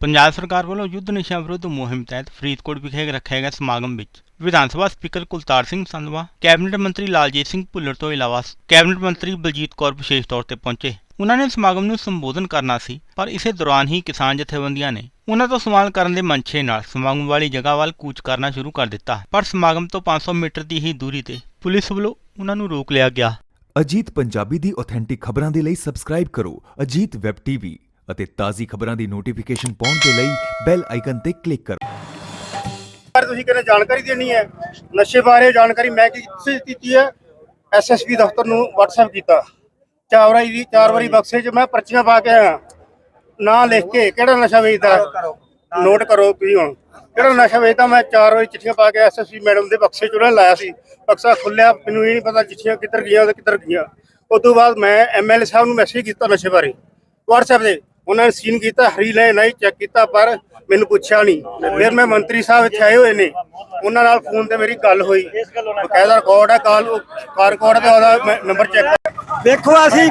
ਪੰਜਾਬ ਸਰਕਾਰ ਵੱਲੋਂ ਯੁੱਧ ਨਸ਼ਿਆਂ ਵਿਰੁੱਧ ਮੁਹਿੰਮ ਤਹਿਤ ਫਰੀਦਕੋਟ ਵਿਖੇ ਰੱਖਿਆ ਗਿਆ ਸਮਾਗਮ ਵਿੱਚ ਵਿਧਾਨ ਸਭਾ ਸਪੀਕਰ ਕੁਲਤਾਰ ਸਿੰਘ ਸੰਧਵਾ, ਕੈਬਨਿਟ ਮੰਤਰੀ ਲਾਲਜੀਤ ਸਿੰਘ ਭੁੱਲਰ ਤੋਂ ਇਲਾਵਾ ਕੈਬਨਿਟ ਮੰਤਰੀ ਬਲਜੀਤ ਕੌਰ ਵਿਸ਼ੇਸ਼ ਤੌਰ ਤੇ ਪਹੁੰਚੇ। ਉਹਨਾਂ ਨੇ ਸਮਾਗਮ ਨੂੰ ਸੰਬੋਧਨ ਕਰਨਾ ਸੀ, ਪਰ ਇਸੇ ਦੌਰਾਨ ਹੀ ਕਿਸਾਨ ਜਥੇਬੰਦੀਆਂ ਨੇ ਉਹਨਾਂ ਤੋਂ ਸਵਾਲ ਕਰਨ ਦੇ ਮਨਸ਼ੇ ਨਾਲ ਸਮਾਗਮ ਵਾਲੀ ਜਗ੍ਹਾ ਵੱਲ ਕੂਚ ਕਰਨਾ ਸ਼ੁਰੂ ਕਰ ਦਿੱਤਾ, ਪਰ ਸਮਾਗਮ ਤੋਂ 500 ਮੀਟਰ ਦੀ ਹੀ ਦੂਰੀ ਤੇ ਪੁਲਿਸ ਵੱਲੋਂ ਉਹਨਾਂ ਨੂੰ ਰੋਕ ਲਿਆ ਗਿਆ। ਅਜੀਤ ਪੰਜਾਬੀ ਦੀ ਆਥੈਂਟਿਕ ਖਬਰਾਂ ਦੇ ਲਈ ਸਬਸਕ੍ਰਾਈਬ ਕਰੋ ਅਜੀਤ ਵੈਬ ਟੀਵੀ ਅਤੇ ਤਾਜ਼ੀ ਖਬਰਾਂ ਦੀ ਨੋਟੀਫਿਕੇਸ਼ਨ ਪਾਉਣ ਦੇ ਲਈ ਬੈਲ ਆਈਕਨ ਤੇ ਕਲਿੱਕ ਕਰੋ। ਬਾਰੇ ਤੁਸੀਂ ਕਹਿੰਦੇ ਜਾਣਕਾਰੀ ਦੇਣੀ ਹੈ? ਨਸ਼ੇ ਬਾਰੇ ਜਾਣਕਾਰੀ ਮੈਂ ਕਿੱਥੇ ਕੀਤੀ ਹੈ? ਐਸਐਸਪੀ ਦਫ਼ਤਰ ਨੂੰ WhatsApp ਕੀਤਾ। ਚਾਰ ਵਾਰੀ ਦੀ ਚਾਰ ਵਾਰੀ ਬਕਸੇ 'ਚ ਮੈਂ ਪਰਚੀਆਂ ਪਾ ਕੇ ਆਇਆ। ਨਾਂ ਲਿਖ ਕੇ ਕਿਹੜਾ ਨਸ਼ਾ ਵੇਚਦਾ? ਨੋਟ ਕਰੋ। ਤੁਸੀਂ ਹੁਣ। ਕਿਹੜਾ ਨਸ਼ਾ ਵੇਚਦਾ? ਮੈਂ ਚਾਰ ਵਾਰੀ ਚਿੱਠੀਆਂ ਪਾ ਕੇ ਐਸਐਸਪੀ ਮੈਡਮ ਦੇ ਬਕਸੇ 'ਚ ਉਹਨਾਂ ਲਾਇਆ ਸੀ। ਬਕਸਾ ਖੁੱਲਿਆ ਮੈਨੂੰ ਇਹ ਨਹੀਂ ਪਤਾ ਚਿੱਠੀਆਂ ਕਿੱਧਰ ਗਈਆਂ ਤੇ ਕਿੱਧਰ ਗਈਆਂ। ਉਸ ਤੋਂ ਬਾਅਦ ਮੈਂ ਐਮਐਲਏ ਸਾਹਿਬ ਨੂੰ ਮੈਸੇਜ ਕੀਤਾ ਨਸ਼ੇ ਬਾਰੇ। WhatsApp ਤੇ। ਉਹਨਾਂ ਨੇ ਸੀਨ ਕੀਤਾ, ਹਰੀ ਲੈ ਨਹੀਂ ਚੈੱਕ ਕੀਤਾ, ਪਰ ਮੈਨੂੰ ਪੁੱਛਿਆ ਨਹੀਂ। ਫਿਰ ਮੈਂ ਮੰਤਰੀ ਸਾਹਿਬ ਇੱਥੇ ਆਏ ਹੋਏ ਨੇ। ਉਹਨਾਂ ਨਾਲ ਫੋਨ ਤੇ ਮੇਰੀ ਗੱਲ ਹੋਈ। ਬਕਾਇਦਾ ਰਿਕਾਰਡ ਹੈ ਕਾਲ ਕਾਰ ਰਿਕਾਰਡ ਤੇ ਉਹਦਾ ਨੰਬਰ ਚੈੱਕ ਵੇਖੋ ਅਸੀਂ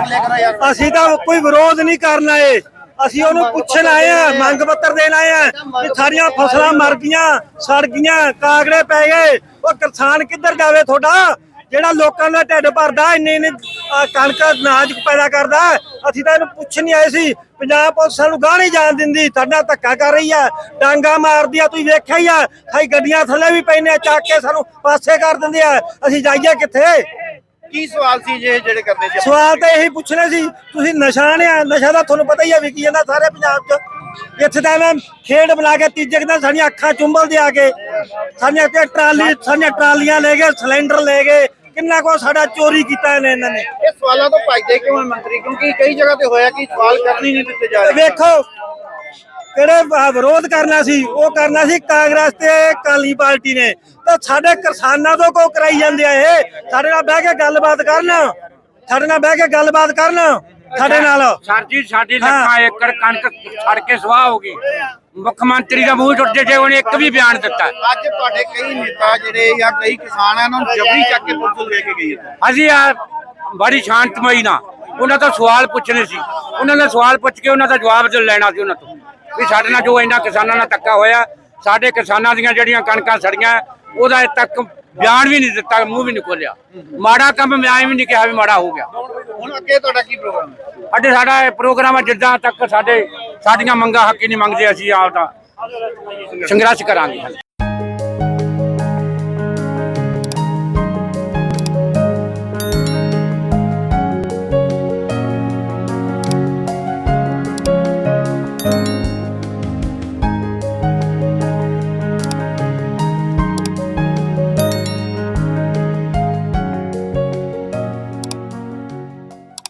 ਅਸੀਂ ਤਾਂ ਕੋਈ ਵਿਰੋਧ ਨਹੀਂ ਕਰਨ ਆਏ। ਅਸੀਂ ਉਹਨੂੰ ਪੁੱਛਣ ਆਏ ਆ, ਮੰਗ ਪੱਤਰ ਦੇਣ ਆਏ ਆ ਕਿ ਸਾਰੀਆਂ ਫਸਲਾਂ ਮਰ ਗਈਆਂ, ਸੜ ਗਈਆਂ, ਕਾਗੜੇ ਪੈ ਗਏ। ਉਹ ਕਿਸਾਨ ਕਿੱਧਰ ਜਾਵੇ ਤੁਹਾਡਾ? ਜਿਹੜਾ ਲੋਕਾਂ ਦਾ ਢਿੱਡ ਭਰਦਾ ਇੰਨੇ ਇੰਨੇ ਕਣਕ ਅਨਾਜ ਪੈਦਾ ਕਰਦਾ ਅਸੀਂ ਤਾਂ ਇਹਨੂੰ ਪੁੱਛ ਨਹੀਂ ਆਏ ਸੀ। ਪੰਜਾਬ ਪੁਲਿਸ ਸਾਨੂੰ ਗਾਹ ਨਹੀਂ ਜਾਣ ਦਿੰਦੀ। ਸਾਡਾ ਧੱਕਾ ਕਰ ਰਹੀ ਆ ਡਾਂਗਾ ਮਾਰਦੀ ਆ ਤੁਸੀਂ ਵੇਖਿਆ ਹੀ ਆ। ਸਾਈ ਗੱਡੀਆਂ ਥੱਲੇ ਵੀ ਪੈਨੇ ਆ ਚੱਕ ਕੇ ਸਾਨੂੰ ਪਾਸੇ ਕਰ ਦਿੰਦੇ ਆ। ਅਸੀਂ ਜਾਈਏ ਕਿੱਥੇ? ਕੀ ਸਵਾਲ ਸੀ ਜੇ ਜਿਹੜੇ ਕਰਦੇ ਸੀ? ਸਵਾਲ ਤਾਂ ਇਹੀ ਪੁੱਛਣਾ ਸੀ। ਤੁਸੀਂ ਨਸ਼ਾ ਨੇ ਨਸ਼ਾ ਦਾ ਤੁਹਾਨੂੰ ਪਤਾ ਹੀ ਹੈ ਵਿਕੀ ਜਾਂਦਾ ਸਾਰੇ ਪੰਜਾਬ 'ਚ। ਇੱਥੇ ਤਾਂ ਮੈਂ ਖੇਡ ਬਣਾ ਕੇ ਤੀਜੇ ਦਿਨ ਸਾਡੀਆਂ ਅੱਖਾਂ ਚੁੰਬਲਦੇ ਆ ਕੇ। ਸਾਡੀਆਂ ਤੇ ਟਰਾਲੀ ਸਾਡੀਆਂ ਟਰਾਲੀਆਂ ਲੈ ਗਏ ਸਿਲੰਡਰ ਲੈ ਗਏ। ਕਿੰਨਾ ਕੋ ਸਾਡਾ ਚੋਰੀ ਕੀਤਾ ਇਹਨੇ ਇਹਨਾਂ ਨੇ। ਇਹ ਸਵਾਲਾਂ ਤੋਂ ਭੱਜਦੇ ਕਿਉਂ ਹੈ ਮੰਤਰੀ? ਕਿਉਂਕਿ ਕਈ ਜਗ੍ਹਾ ਤੇ ਹੋਇਆ ਕਿ ਸਵਾਲ ਕਰਨ ਹੀ ਨਹੀਂ ਦਿੱਤੇ ਜਾ ਵੇਖੋ ਕਿਹੜੇ ਵਿਰੋਧ ਕਰਨਾ ਸੀ ਉਹ ਕਰਨਾ ਸੀ ਕਾਂਗਰਸ ਤੇ ਕਾਲੀ ਪਾਰਟੀ ਨੇ। ਤਾਂ ਸਾਡੇ ਕਿਸਾਨਾਂ ਤੋਂ ਕੋ ਕਰਾਈ ਜਾਂਦੇ ਆ ਇਹ? ਸਾਡੇ ਨਾਲ ਬਹਿ ਕੇ ਗੱਲਬਾਤ ਕਰਨ। ਸਾਡੇ ਨਾਲ ਬਹਿ ਕੇ ਗੱਲਬਾਤ ਕਰਨ। ਸਾਡੇ ਨਾਲ। ਸਰ ਜੀ ਸਾਡੀ ਲੱਖਾਂ ਏਕੜ ਕਣਕ ਛੜ ਕੇ ਸਵਾਹ ਹੋ ਗਈ। ਮੁੱਖ ਮੰਤਰੀ ਦਾ ਮੂੰਹ ਟੁੱਟ ਜੇ ਉਹਨੇ ਇੱਕ ਵੀ ਬਿਆਨ ਦਿੱਤਾ। ਅੱਜ ਤੁਹਾਡੇ ਕਈ ਨੇਤਾ ਜਿਹੜੇ ਜਾਂ ਕਈ ਕਿਸਾਨ ਆ ਉਹਨਾਂ ਨੂੰ ਜਬਰੀ ਚੱਕ ਕੇ ਪੁਲਿਸ ਲੈ ਕੇ ਗਈ ਹੈ। ਅਸੀਂ ਆ ਬੜੀ ਸ਼ਾਂਤਮਈ ਨਾਲ ਉਹਨਾਂ ਤੋਂ ਸਵਾਲ ਪੁੱਛਣੇ ਸੀ। ਉਹਨਾਂ ਨੇ ਸਵਾਲ ਪੁੱਛ ਕੇ ਉਹਨਾਂ ਦਾ ਜਵਾਬ ਦੇ ਲੈਣਾ ਸੀ ਉਹਨਾਂ ਤੋਂ। ਵੀ ਸਾਡੇ ਨਾਲ ਜੋ ਇੰਨਾ ਕਿਸਾਨਾਂ ਨਾਲ ਧੱਕਾ ਹੋਇਆ ਸਾਡੇ ਕਿਸਾਨਾਂ ਦੀਆਂ ਜਿਹੜੀਆਂ ਕਣਕਾਂ ਸੜੀਆਂ ਉਹਦਾ ਤੱਕ ਬਿਆਨ ਵੀ ਨਹੀਂ ਦਿੱਤਾ ਮੂੰਹ ਵੀ ਨਹੀਂ ਖੋਲਿਆ ਮਾੜਾ ਕੰਮ ਮੈਂ ਐਵੇਂ ਵੀ ਨਹੀਂ ਕਿਹਾ ਵੀ ਮਾੜਾ ਹੋ ਗਿਆ। ਹੁਣ ਅੱਗੇ ਤੁਹਾਡਾ ਕੀ ਪ੍ਰੋਗਰਾਮ ਹੈ? ਸਾਡੇ ਸਾਡਾ ਇਹ ਪ੍ਰੋਗਰਾਮ ਹੈ ਜਿੱਦਾਂ ਤੱਕ ਸਾਡੇ ਸਾਡੀਆਂ ਮੰਗਾਂ ਹੱਕੀ ਨਹੀਂ ਮੰਗਦੇ ਅਸੀਂ ਆਪ ਦਾ ਸੰਘਰਸ਼ ਕਰਾਂਗੇ।